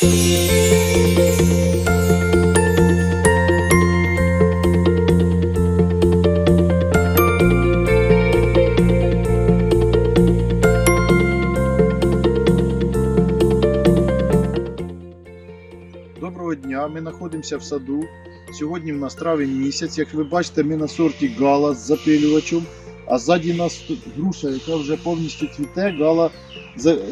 Доброго дня, ми знаходимося в саду. Сьогодні в нас травень місяць. Як ви бачите, ми на сорті гала з запилювачем, а ззаді нас груша, яка вже повністю цвіте, гала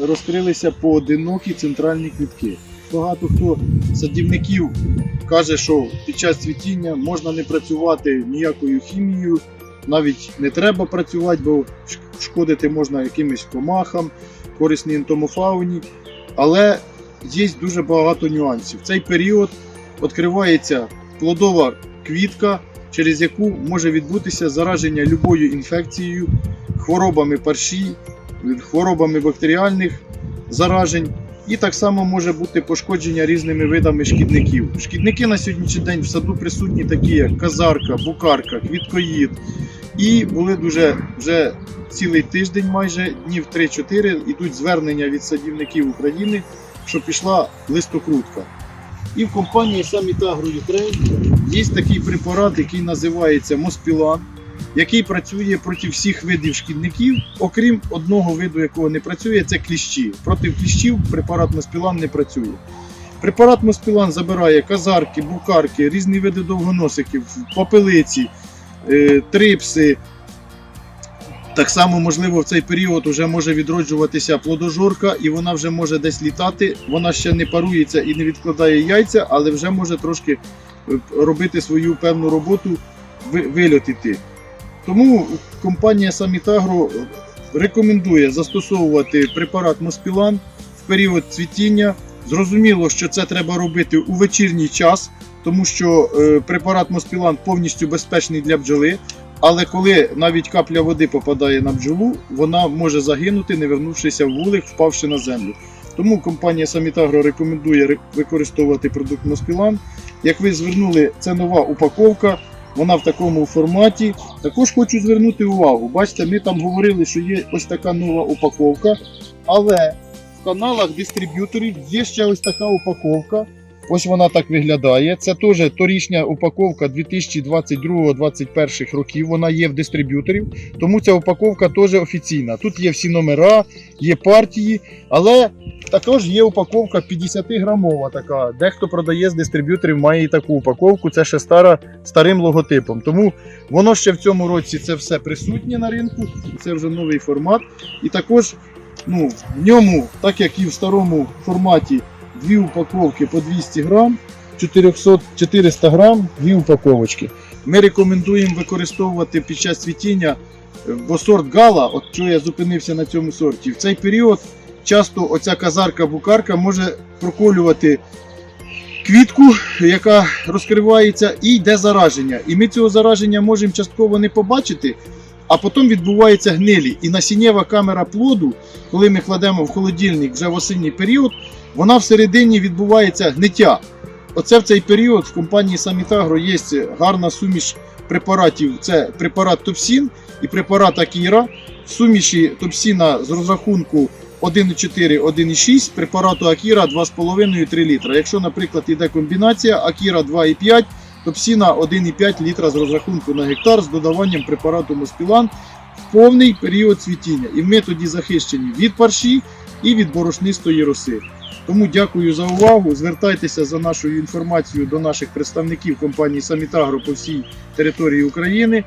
розкрилися поодинокі центральні квітки. Багато хто садівників каже, що під час цвітіння можна не працювати ніякою хімією, навіть не треба працювати, бо шкодити можна якимось комахам, корисній ентомофауні. Але є дуже багато нюансів. В цей період відкривається плодова квітка, через яку може відбутися зараження любою інфекцією, хворобами парші, хворобами бактеріальних заражень. І так само може бути пошкодження різними видами шкідників. Шкідники на сьогоднішній день в саду присутні такі, як казарка, букарка, квіткоїд. І були дуже вже цілий тиждень, майже днів 3-4, ідуть звернення від садівників України що пішла листокрутка. І в компанії Summit Agro є такий препарат, який називається Моспілан, який працює проти всіх видів шкідників, окрім одного виду, якого не працює, це кліщі. Проти кліщів препарат Моспілан не працює. Препарат Моспілан забирає казарки, букарки, різні види довгоносиків, попелиці, е, трипси. Так само, можливо, в цей період вже може відроджуватися плодожорка, і вона вже може десь літати. Вона ще не парується і не відкладає яйця, але вже може трошки е, робити свою певну роботу, ви- вильот іти. Тому компанія Самітагро рекомендує застосовувати препарат Моспілан в період цвітіння. Зрозуміло, що це треба робити у вечірній час, тому що е, препарат Моспілан повністю безпечний для бджоли. Але коли навіть капля води попадає на бджолу, вона може загинути, не вернувшися в вулик, впавши на землю. Тому компанія Самітагро рекомендує використовувати продукт Моспілан. Як ви звернули, це нова упаковка, вона в такому форматі. Також хочу звернути увагу. Бачите, ми там говорили, що є ось така нова упаковка, але в каналах дистриб'юторів є ще ось така упаковка. Ось вона так виглядає. Це теж торішня упаковка 2022-2021 років. Вона є в дистриб'юторів, тому ця упаковка теж офіційна. Тут є всі номера, є партії, але також є упаковка 50-грамова. Така. Дехто продає з дистриб'юторів, має і таку упаковку. Це ще стара старим логотипом. Тому воно ще в цьому році це все присутнє на ринку. Це вже новий формат. І також ну, в ньому, так як і в старому форматі дві упаковки по 200 грам, 400, 400 грам, дві упаковочки. Ми рекомендуємо використовувати під час цвітіння, е, бо сорт гала, от що я зупинився на цьому сорті, в цей період часто оця казарка-букарка може проколювати квітку, яка розкривається, і йде зараження. І ми цього зараження можемо частково не побачити, а потім відбувається гнилі. І насіннєва камера плоду, коли ми кладемо в холодильник вже в осінній період, вона всередині відбувається гниття. Оце в цей період в компанії Самітагро є гарна суміш препаратів. Це препарат Топсін і препарат Акіра. Суміші Топсіна з розрахунку 1,4, 1,6, препарату Акіра 2,5-3 літра. Якщо, наприклад, йде комбінація Акіра 2,5, Топсіна 1,5 літра з розрахунку на гектар з додаванням препарату Моспілан в повний період цвітіння. І ми тоді захищені від парші і від борошнистої роси. Тому дякую за увагу. Звертайтеся за нашою інформацією до наших представників компанії Самітагро по всій території України.